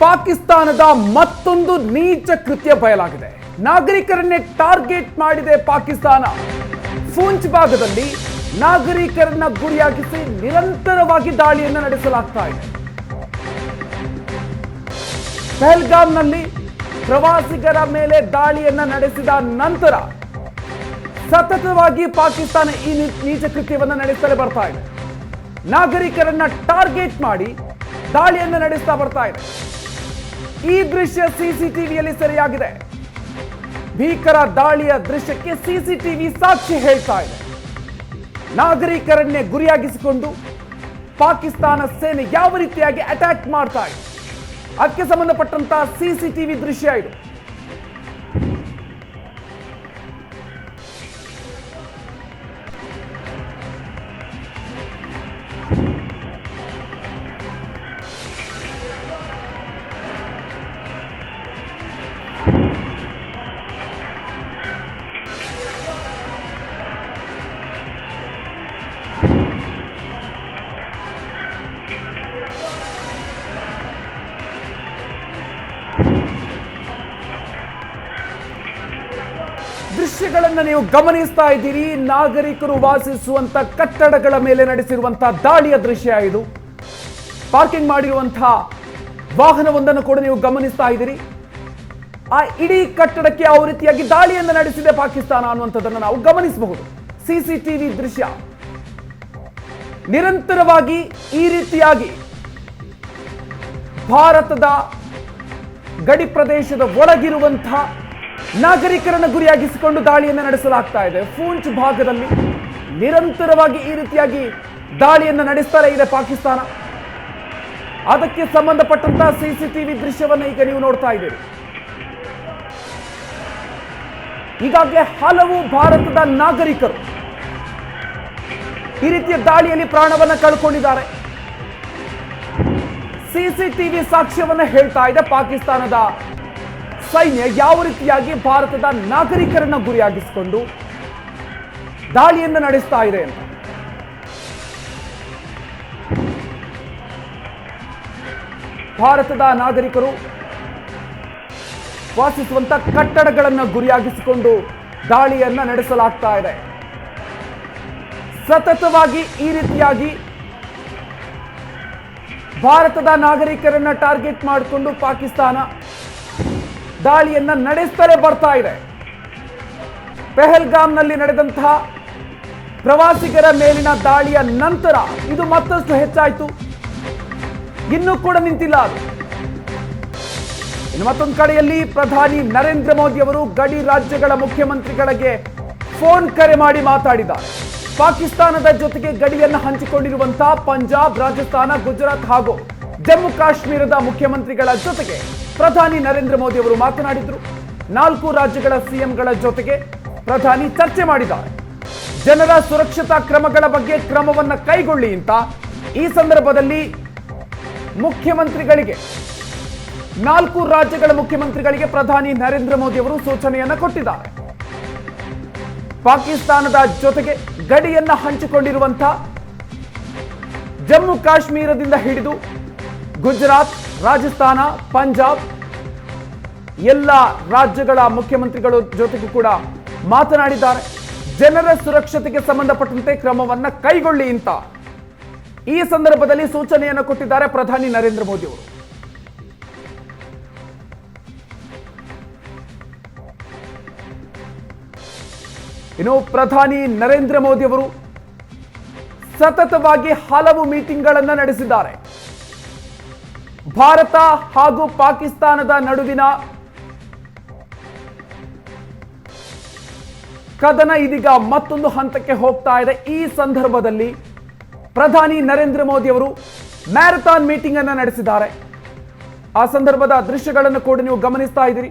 ಪಾಕಿಸ್ತಾನದ ಮತ್ತೊಂದು ನೀಚ ಕೃತ್ಯ ಬಯಲಾಗಿದೆ. ನಾಗರಿಕರನ್ನೇ ಟಾರ್ಗೆಟ್ ಮಾಡಿದೆ ಪಾಕಿಸ್ತಾನ. ಫೂಂಚ್ ಭಾಗದಲ್ಲಿ ನಾಗರಿಕರನ್ನ ಗುರಿಯಾಗಿಸಿ ನಿರಂತರವಾಗಿ ದಾಳಿಯನ್ನು ನಡೆಸಲಾಗ್ತಾ ಇದೆ. ಪೆಹಲ್ಗಾಮ್ನಲ್ಲಿ ಪ್ರವಾಸಿಗರ ಮೇಲೆ ದಾಳಿಯನ್ನ ನಡೆಸಿದ ನಂತರ ಸತತವಾಗಿ ಪಾಕಿಸ್ತಾನ ಈ ನೀಚ ಕೃತ್ಯವನ್ನು ನಡೆಸಲೇ ಬರ್ತಾ ಇದೆ. ನಾಗರಿಕರನ್ನ ಟಾರ್ಗೆಟ್ ಮಾಡಿ ದಾಳಿಯನ್ನು ನಡೆಸ್ತಾ ಬರ್ತಾ ಇದೆ. ಈ ದೃಶ್ಯ ಸಿಸಿಟಿವಿಯಲ್ಲಿ ಸರಿಯಾಗಿದೆ. ಭೀಕರ ದಾಳಿಯ ದೃಶ್ಯಕ್ಕೆ ಸಿಸಿಟಿವಿ ಸಾಕ್ಷಿ ಹೇಳ್ತಾ ಇದೆ. ನಾಗರಿಕರನ್ನೇ ಗುರಿಯಾಗಿಸಿಕೊಂಡು ಪಾಕಿಸ್ತಾನ ಸೇನೆ ಯಾವ ರೀತಿಯಾಗಿ ಅಟ್ಯಾಕ್ ಮಾಡ್ತಾ ಇದೆ. ಅದಕ್ಕೆ ಸಂಬಂಧಪಟ್ಟಂತಹ ಸಿಸಿಟಿವಿ ದೃಶ್ಯ ಇದು. ದೃಶ್ಯಗಳನ್ನು ನೀವು ಗಮನಿಸ್ತಾ ಇದ್ದೀರಿ. ನಾಗರಿಕರು ವಾಸಿಸುವಂತ ಕಟ್ಟಡಗಳ ಮೇಲೆ ನಡೆಸಿರುವಂತಹ ದಾಳಿಯ ದೃಶ್ಯ ಇದು. ಪಾರ್ಕಿಂಗ್ ಮಾಡಿರುವಂತಹ ವಾಹನವೊಂದನ್ನು ಕೂಡ ನೀವು ಗಮನಿಸ್ತಾ ಇದ್ದೀರಿ. ಆ ಇಡೀ ಕಟ್ಟಡಕ್ಕೆ ಯಾವ ರೀತಿಯಾಗಿ ದಾಳಿಯನ್ನು ನಡೆಸಿದೆ ಪಾಕಿಸ್ತಾನ ಅನ್ನುವಂಥದ್ದನ್ನು ನಾವು ಗಮನಿಸಬಹುದು. ಸಿಸಿಟಿವಿ ದೃಶ್ಯ. ನಿರಂತರವಾಗಿ ಈ ರೀತಿಯಾಗಿ ಭಾರತದ ಗಡಿ ಪ್ರದೇಶದ ಒಳಗಿರುವಂತಹ ನಾಗರಿಕರನ್ನು ಗುರಿಯಾಗಿಸಿಕೊಂಡು ದಾಳಿಯನ್ನು ನಡೆಸಲಾಗ್ತಾ ಇದೆ. ಫೂಂಚ್ ಭಾಗದಲ್ಲಿ ನಿರಂತರವಾಗಿ ಈ ರೀತಿಯಾಗಿ ದಾಳಿಯನ್ನು ನಡೆಸ್ತಾ ಇದೆ ಪಾಕಿಸ್ತಾನ. ಅದಕ್ಕೆ ಸಂಬಂಧಪಟ್ಟಂತಹ ಸಿಸಿಟಿವಿ ದೃಶ್ಯವನ್ನು ಈಗ ನೀವು ನೋಡ್ತಾ ಇದ್ದೀರಿ. ಈಗಾಗಲೇ ಹಲವು ಭಾರತದ ನಾಗರಿಕರು ಈ ರೀತಿಯ ದಾಳಿಯಲ್ಲಿ ಪ್ರಾಣವನ್ನ ಕಳ್ಕೊಂಡಿದ್ದಾರೆ. ಸಿಸಿಟಿವಿ ಸಾಕ್ಷ್ಯವನ್ನ ಹೇಳ್ತಾ ಇದೆ ಪಾಕಿಸ್ತಾನದ ಸೈನ್ಯ ಯಾವ ರೀತಿಯಾಗಿ ಭಾರತದ ನಾಗರಿಕರನ್ನ ಗುರಿಯಾಗಿಸಿಕೊಂಡು ದಾಳಿಯನ್ನು ನಡೆಸ್ತಾ ಇದೆ ಅಂತ. ಭಾರತದ ನಾಗರಿಕರು ವಾಸಿಸುವಂತ ಕಟ್ಟಡಗಳನ್ನು ಗುರಿಯಾಗಿಸಿಕೊಂಡು ದಾಳಿಯನ್ನ ನಡೆಸಲಾಗ್ತಾ ಇದೆ. ಸತತವಾಗಿ ಈ ರೀತಿಯಾಗಿ ಭಾರತದ ನಾಗರಿಕರನ್ನ ಟಾರ್ಗೆಟ್ ಮಾಡಿಕೊಂಡು ಪಾಕಿಸ್ತಾನ ದಾಳಿಯನ್ನ ನಡೆಸ್ತಲೇ ಬರ್ತಾ ಇದೆ. ಪೆಹಲ್ಗಾಮ್ನಲ್ಲಿ ನಡೆದಂತಹ ಪ್ರವಾಸಿಗರ ಮೇಲಿನ ದಾಳಿಯ ನಂತರ ಇದು ಮತ್ತಷ್ಟು ಹೆಚ್ಚಾಯಿತು. ಇನ್ನೂ ಕೂಡ ನಿಂತಿಲ್ಲ ಅದು. ಇನ್ನು ಮತ್ತೊಂದು ಕಡೆಯಲ್ಲಿ ಪ್ರಧಾನಿ ನರೇಂದ್ರ ಮೋದಿ ಅವರು ಗಡಿ ರಾಜ್ಯಗಳ ಮುಖ್ಯಮಂತ್ರಿಗಳಿಗೆ ಫೋನ್ ಕರೆ ಮಾಡಿ ಮಾತಾಡಿದ್ದಾರೆ. ಪಾಕಿಸ್ತಾನದ ಜೊತೆಗೆ ಗಡಿಯನ್ನು ಹಂಚಿಕೊಂಡಿರುವಂತಹ ಪಂಜಾಬ್, ರಾಜಸ್ಥಾನ, ಗುಜರಾತ್ ಹಾಗೂ ಜಮ್ಮು ಕಾಶ್ಮೀರದ ಮುಖ್ಯಮಂತ್ರಿಗಳ ಜೊತೆಗೆ ಪ್ರಧಾನಿ ನರೇಂದ್ರ ಮೋದಿ ಅವರು ಮಾತನಾಡಿದ್ರು. ನಾಲ್ಕು ರಾಜ್ಯಗಳ ಸಿಎಂಗಳ ಜೊತೆಗೆ ಪ್ರಧಾನಿ ಚರ್ಚೆ ಮಾಡಿದ್ದಾರೆ. ಜನರ ಸುರಕ್ಷತಾ ಕ್ರಮಗಳ ಬಗ್ಗೆ ಕ್ರಮವನ್ನು ಕೈಗೊಳ್ಳಿ ಅಂತ ಈ ಸಂದರ್ಭದಲ್ಲಿ ಮುಖ್ಯಮಂತ್ರಿಗಳಿಗೆ, ನಾಲ್ಕು ರಾಜ್ಯಗಳ ಮುಖ್ಯಮಂತ್ರಿಗಳಿಗೆ ಪ್ರಧಾನಿ ನರೇಂದ್ರ ಮೋದಿ ಅವರು ಸೂಚನೆಯನ್ನ ಕೊಟ್ಟಿದ್ದಾರೆ. ಪಾಕಿಸ್ತಾನದ ಜೊತೆಗೆ ಗಡಿಯನ್ನ ಹಂಚಿಕೊಂಡಿರುವಂತಹ ಜಮ್ಮು ಕಾಶ್ಮೀರದಿಂದ ಹಿಡಿದು ಗುಜರಾತ್, ರಾಜಸ್ಥಾನ, ಪಂಜಾಬ್, ಎಲ್ಲ ರಾಜ್ಯಗಳ ಮುಖ್ಯಮಂತ್ರಿಗಳ ಜೊತೆಗೂ ಕೂಡ ಮಾತನಾಡಿದ್ದಾರೆ. ಜನರ ಸುರಕ್ಷತೆಗೆ ಸಂಬಂಧಪಟ್ಟಂತೆ ಕ್ರಮವನ್ನ ಕೈಗೊಳ್ಳಿ ಅಂತ ಈ ಸಂದರ್ಭದಲ್ಲಿ ಸೂಚನೆಯನ್ನು ಕೊಟ್ಟಿದ್ದಾರೆ ಪ್ರಧಾನಿ ನರೇಂದ್ರ ಮೋದಿ ಅವರು. ಇನ್ನು ಪ್ರಧಾನಿ ನರೇಂದ್ರ ಮೋದಿ ಅವರು ಸತತವಾಗಿ ಹಲವು ಮೀಟಿಂಗ್ಗಳನ್ನು ನಡೆಸಿದ್ದಾರೆ. ಭಾರತ ಹಾಗೂ ಪಾಕಿಸ್ತಾನದ ನಡುವಿನ ಕದನ ಇದೀಗ ಮತ್ತೊಂದು ಹಂತಕ್ಕೆ ಹೋಗ್ತಾ ಇದೆ. ಈ ಸಂದರ್ಭದಲ್ಲಿ ಪ್ರಧಾನಿ ನರೇಂದ್ರ ಮೋದಿ ಅವರು ಮ್ಯಾರಥಾನ್ ಮೀಟಿಂಗ್ ಅನ್ನು ನಡೆಸಿದ್ದಾರೆ. ಆ ಸಂದರ್ಭದ ದೃಶ್ಯಗಳನ್ನು ಕೂಡ ನೀವು ಗಮನಿಸ್ತಾ ಇದ್ದೀರಿ.